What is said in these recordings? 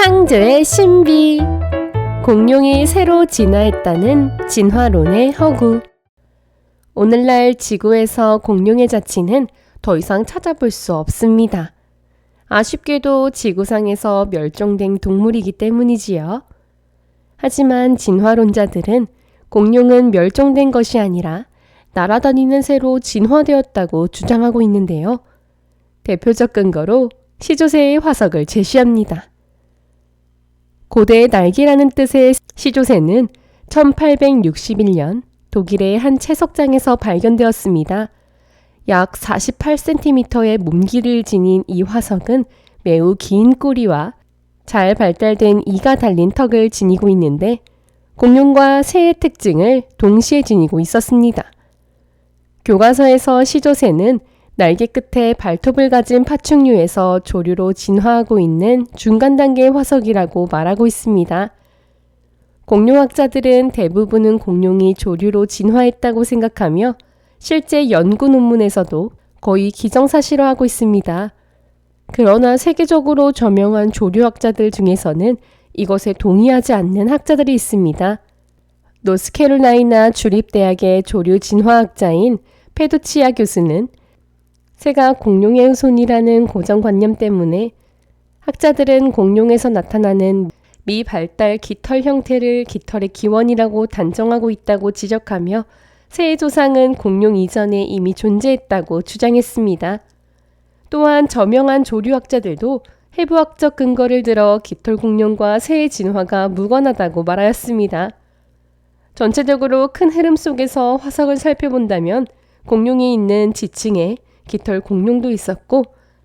창조의 신비 공룡이 새로 진화했다는 진화론의 허구 오늘날 지구에서 공룡의 자취는 더 이상 찾아볼 수 없습니다. 아쉽게도 지구상에서 멸종된 동물이기 때문이지요. 하지만 진화론자들은 공룡은 멸종된 것이 아니라 날아다니는 새로 진화되었다고 주장하고 있는데요. 대표적 근거로 시조새의 화석을 제시합니다. 고대의 날개라는 뜻의 시조새는 1861년 독일의 한 채석장에서 발견되었습니다. 약 48cm의 몸길을 지닌 이 화석은 매우 긴 꼬리와 잘 발달된 이가 달린 턱을 지니고 있는데 공룡과 새의 특징을 동시에 지니고 있었습니다. 교과서에서 시조새는 날개 끝에 발톱을 가진 파충류에서 조류로 진화하고 있는 중간 단계의 화석이라고 말하고 있습니다. 공룡학자들은 대부분은 공룡이 조류로 진화했다고 생각하며 실제 연구 논문에서도 거의 기정사실화하고 있습니다. 그러나 세계적으로 저명한 조류학자들 중에서는 이것에 동의하지 않는 학자들이 있습니다. 노스캐롤라이나 주립대학의 조류 진화학자인 페두치아 교수는 새가 공룡의 후손이라는 고정관념 때문에 학자들은 공룡에서 나타나는 미발달 깃털 형태를 깃털의 기원이라고 단정하고 있다고 지적하며 새의 조상은 공룡 이전에 이미 존재했다고 주장했습니다. 또한 저명한 조류학자들도 해부학적 근거를 들어 깃털 공룡과 새의 진화가 무관하다고 말하였습니다. 전체적으로 큰 흐름 속에서 화석을 살펴본다면 공룡이 있는 지층에 깃털 공룡도 있었고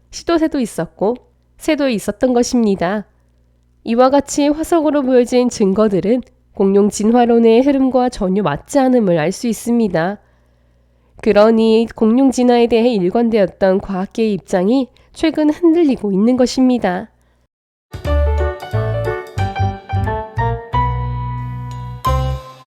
시도새도 있었고 새도 있었던 것입니다. 이와 같이 화석으로 보여진 증거들은 공룡 진화론의 흐름과 전혀 맞지 않음을 알 수 있습니다. 그러니 공룡 진화에 대해 일관되었던 과학계의 입장이 최근 흔들리고 있는 것입니다.